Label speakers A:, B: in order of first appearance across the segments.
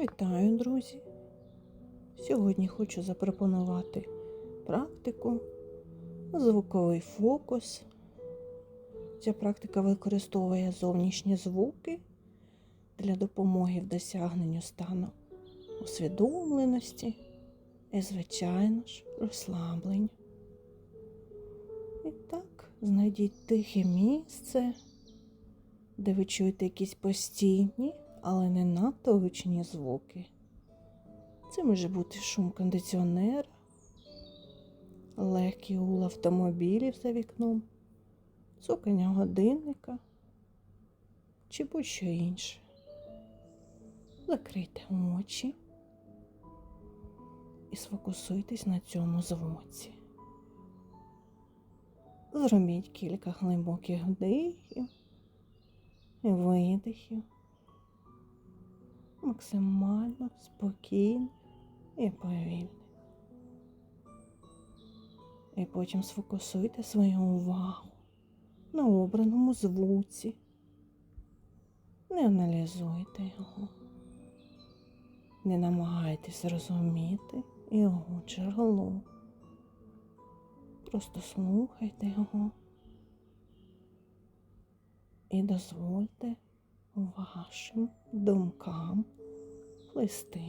A: Вітаю, друзі! Сьогодні хочу запропонувати практику звуковий фокус. Ця практика використовує зовнішні звуки для допомоги в досягненню стану усвідомленості і, звичайно ж, розслаблення. І так, знайдіть тихе місце, де ви чуєте якісь постійні, але не надто гучні звуки. Це може бути шум кондиціонера, легкий гул автомобілів за вікном, цукання годинника чи будь-що інше. Закрийте очі і сфокусуйтесь на цьому звуці. Зробіть кілька глибоких вдихів і видихів. Максимально спокійно і повільно. І потім сфокусуйте свою увагу на обраному звуці. Не аналізуйте його. Не намагайтесь зрозуміти його джерело. Просто слухайте його і дозвольте вашим думкам плисти.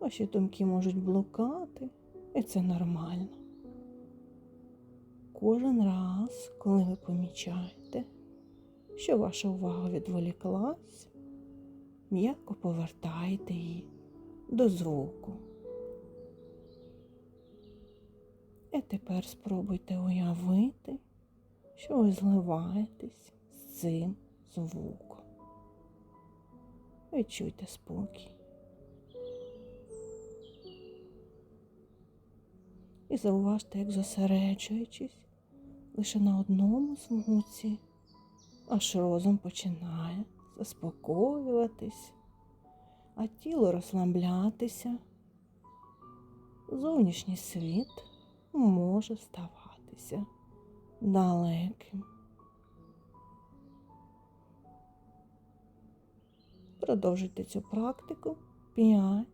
A: Ваші думки можуть блукати, і це нормально. Кожен раз, коли ви помічаєте, що ваша увага відволіклась, м'яко повертайте її до звуку. І тепер спробуйте уявити, що ви зливаєтесь з цим звуком. Відчуйте спокій. І зауважте, як зосереджуючись лише на одному звуці, аж розум починає заспокоюватись, а тіло розслаблятися. Зовнішній світ може ставатися далеким. Продовжуйте цю практику 5-10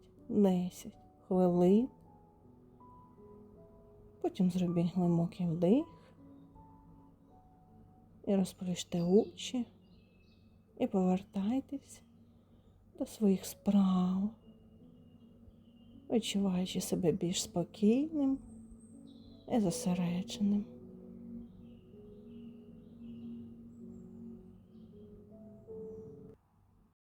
A: хвилин. Потім зробіть глибокий вдих і розплющте очі і повертайтесь до своїх справ, відчуваючи себе більш спокійним і зосередженим.